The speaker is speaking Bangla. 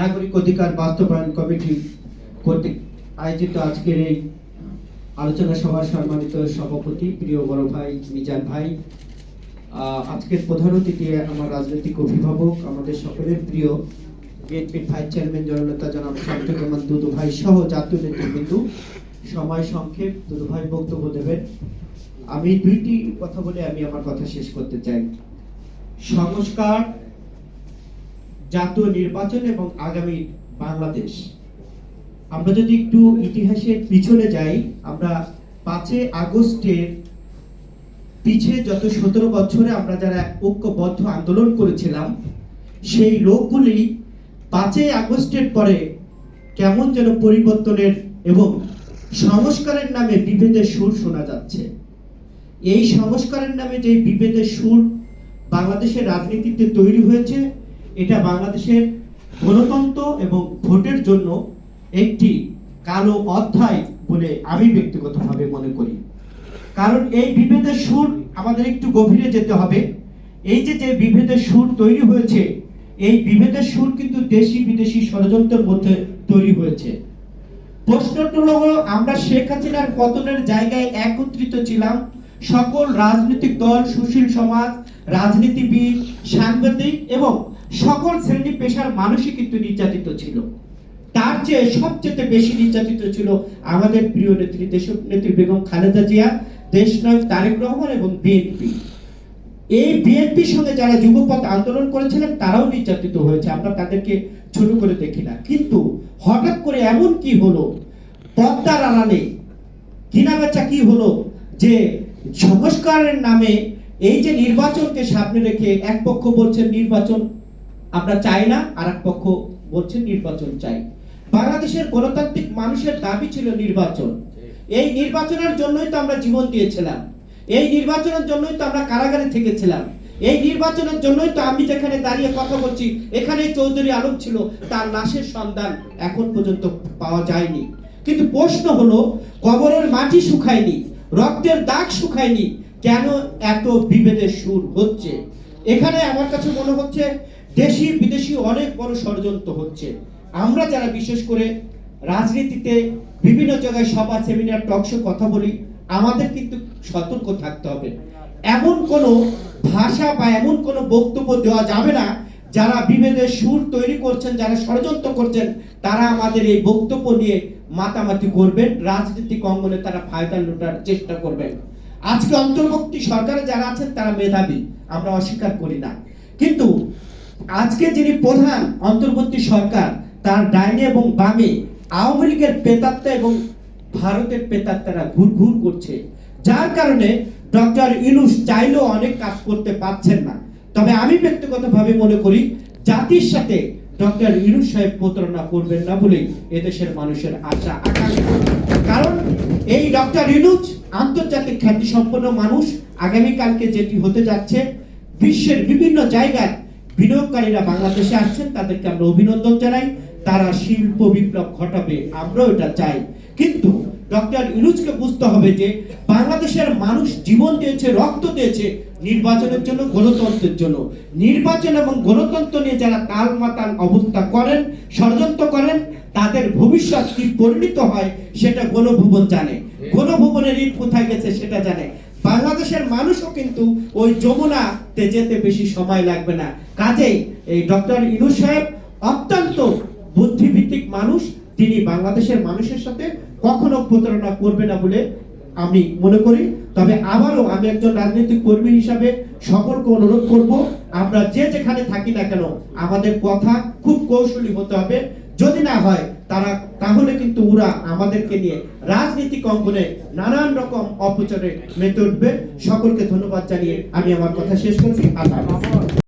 নাগরিক অধিকার বাস্তবায়ন কমিটি কর্তৃক আয়োজিত আজকের এই আলোচনা সভার সম্মানিত সভাপতি প্রিয় বড় ভাই মিজান ভাই। আজকের প্রধান অতিথি আমার রাজনৈতিক অভিভাবক আমাদের সকলের প্রিয় বিএনপির ভাইস চেয়ারম্যান জননেতা জনাব রহমান দুদু ভাই সহ জাতীয় নেতৃবৃন্দ। সময় সংক্ষেপ দুদু ভাই বক্তব্য দেবেন। আমি দুইটি কথা বলে আমি আমার কথা শেষ করতে চাই। সংস্কার জাতীয় নির্বাচন এবং আগামী বাংলাদেশ। আমরা যদি একটু ইতিহাসের পিছনে যাই, আমরা পাঁচে আগস্টের পিছে যত সতেরো বছরে আমরা যারা ঐক্যবদ্ধ আন্দোলন করেছিলাম, সেই লোকগুলি পাঁচই আগস্টের পরে কেমন যেন পরিবর্তনের এবং সংস্কারের নামে বিভেদের সুর শোনা যাচ্ছে। এই সংস্কারের নামে যে বিভেদের সুর বাংলাদেশের রাজনীতিতে তৈরি হয়েছে এটা বাংলাদেশের গণতন্ত্র এবং ভোটের জন্য একটি কালো অধ্যায় বলে আমি ব্যক্তিগতভাবে মনে করি। কারণ এই বিভেদের সুর আমাদের একটু গভীরে যেতে হবে। এই যে যে বিভেদের সুর তৈরি হয়েছে, এই বিভেদের সুর কিন্তু দেশি বিদেশি ষড়যন্ত্রের মধ্যে তৈরি হয়েছে। প্রশ্নটা হলো, আমরা শেখ হাসিনার পতনের জায়গায় একত্রিত ছিলাম? সকল রাজনৈতিক দল, সুশীল সমাজ, রাজনীতিবিদ, সাংবাদিক এবং সকল শ্রেণি পেশার মানুষই কিন্তু নির্যাতিত ছিল। তার চেয়ে সবচেয়ে বেশি নির্যাতিত ছিল আমাদের প্রিয় নেত্রী দেশ নেত্রী বেগম খালেদা জিয়া দেশনায়ক তারেক রহমান এবং বিএনপি। এই বিএনপির সঙ্গে যারা যুবপথ আন্দোলন করেছিলেন, তারাও নির্যাতিত হয়েছে। আমরা তাদেরকে ছোট করে দেখি না। কিন্তু হঠাৎ করে এমন কি হলো? পদ্মার আড়ালে কিনা বেচা কি হলো? যে সংস্কারের নামে এই যে নির্বাচনকে সামনে রেখে এক পক্ষ বলছেন নির্বাচন আমরা চাই না আর এক পক্ষ বলছে নির্বাচন চাই। বাংলাদেশের গণতান্ত্রিক মানুষের দাবি ছিল নির্বাচন। এই নির্বাচনের জন্যই তো আমরা জীবন দিয়েছিলাম। এই নির্বাচনের জন্যই তো আমরা কারাগারে থেকেছিলাম। এই নির্বাচনের জন্যই তো আমি যেখানে দাঁড়িয়ে কথা বলছি এখানে চৌধুরী আলম ছিল, তার লাশের সন্ধান এখন পর্যন্ত পাওয়া যায়নি। কিন্তু প্রশ্ন হলো কবরের মাটি শুকায়নি, রক্তের দাগ শুকায়নি, কেন এত বিভেদের সুর হচ্ছে? এখানে আমার কাছে মনে হচ্ছে দেশি বিদেশি অনেক বড় ষড়যন্ত্র হচ্ছে। আমরা যারা বিশেষ করে রাজনীতিতে বিভিন্ন জায়গায় সভা সেমিনার টকশো কথা বলি, আমাদের কিন্তু সতর্ক থাকতে হবে। এমন কোনো ভাষা বা এমন কোনো বক্তব্য দেওয়া যাবে না, যারা বিভেদের সুর তৈরি করছেন, যারা ষড়যন্ত্র করছেন, তারা আমাদের এই বক্তব্য নিয়ে মাতামাতি করবেন, রাজনৈতিক অঙ্গনে তারা ফায়দা লুটার চেষ্টা করবেন। আজকে অন্তর্বর্তী সরকারে যারা আছেন, তারা মেধাবী, আমরা অস্বীকার করি না। কিন্তু আজকে যিনি প্রধান অন্তর্বর্তী সরকার, তার ডাইনে এবং বামে আওয়ামী লীগের পেতাত্তা এবং ভারতের পেতাত্তারা ঘুর ঘুর করছে। যার কারণে ডক্টর ইনুস চাইলেও অনেক কাজ করতে পারছেন না। তবে আমি ব্যক্তিগতভাবে মনে করি, জাতির সাথে ডক্টর ইনুস সাহেব প্রতারণা করবেন না বলেই এদেশের মানুষের আশা, আকাঙ্ক্ষা। কারণ এই ডক্টর ইনুস আন্তর্জাতিক খ্যাতি সম্পন্ন মানুষ। আগামীকালকে যেটি হতে যাচ্ছে, বিশ্বের বিভিন্ন জায়গায় বিনিয়োগকারীরা বাংলাদেশে আসছেন, তাদেরকে আমরা অভিনন্দন জানাই। তারা শিল্প বিপ্লব ঘটাবে, আমরাও এটা চাই। কিন্তু ডক্টর ইউনুসকে বুঝতে হবে যে, বাংলাদেশের মানুষ জীবন দিয়েছে, রক্ত দিয়েছে নির্বাচনের জন্য, গণতন্ত্রের জন্য। নির্বাচন এবং গণতন্ত্র নিয়ে যারা তাল মাতাল অবস্থা করেন, ষড়যন্ত্র করেন, তাদের ভবিষ্যৎ কি পরিণত হয়, সেটা গণভবন জানে। গণভবনের ইট কোথায় গেছে, সেটা জানে। বাংলাদেশের মানুষও কিন্তু ওই যমুনাতে যেতে বেশি সময় লাগবে না। কাজেই এই ডক্টর ইনু সাহেব অত্যন্ত বুদ্ধিভিত্তিক মানুষ। তিনি বাংলাদেশের মানুষের সাথে কখনো প্রতারণা করবে না বলে আমি মনে করি। তবে আবারও আমি একজন রাজনৈতিক কর্মী হিসাবে সকলকে অনুরোধ করব, আমরা যে যেখানে থাকি না কেন, আমাদের কথা খুব কৌশলী হতে হবে। যদি না হয়, তারা তাহলে কিন্তু ওরা আমাদেরকে নিয়ে রাজনীতিক অঙ্গনে নানান রকম অপচারে মেতে উঠবে সকলকে ধন্যবাদ জানিয়ে আমি আমার কথা শেষ করছি আল্লাহ।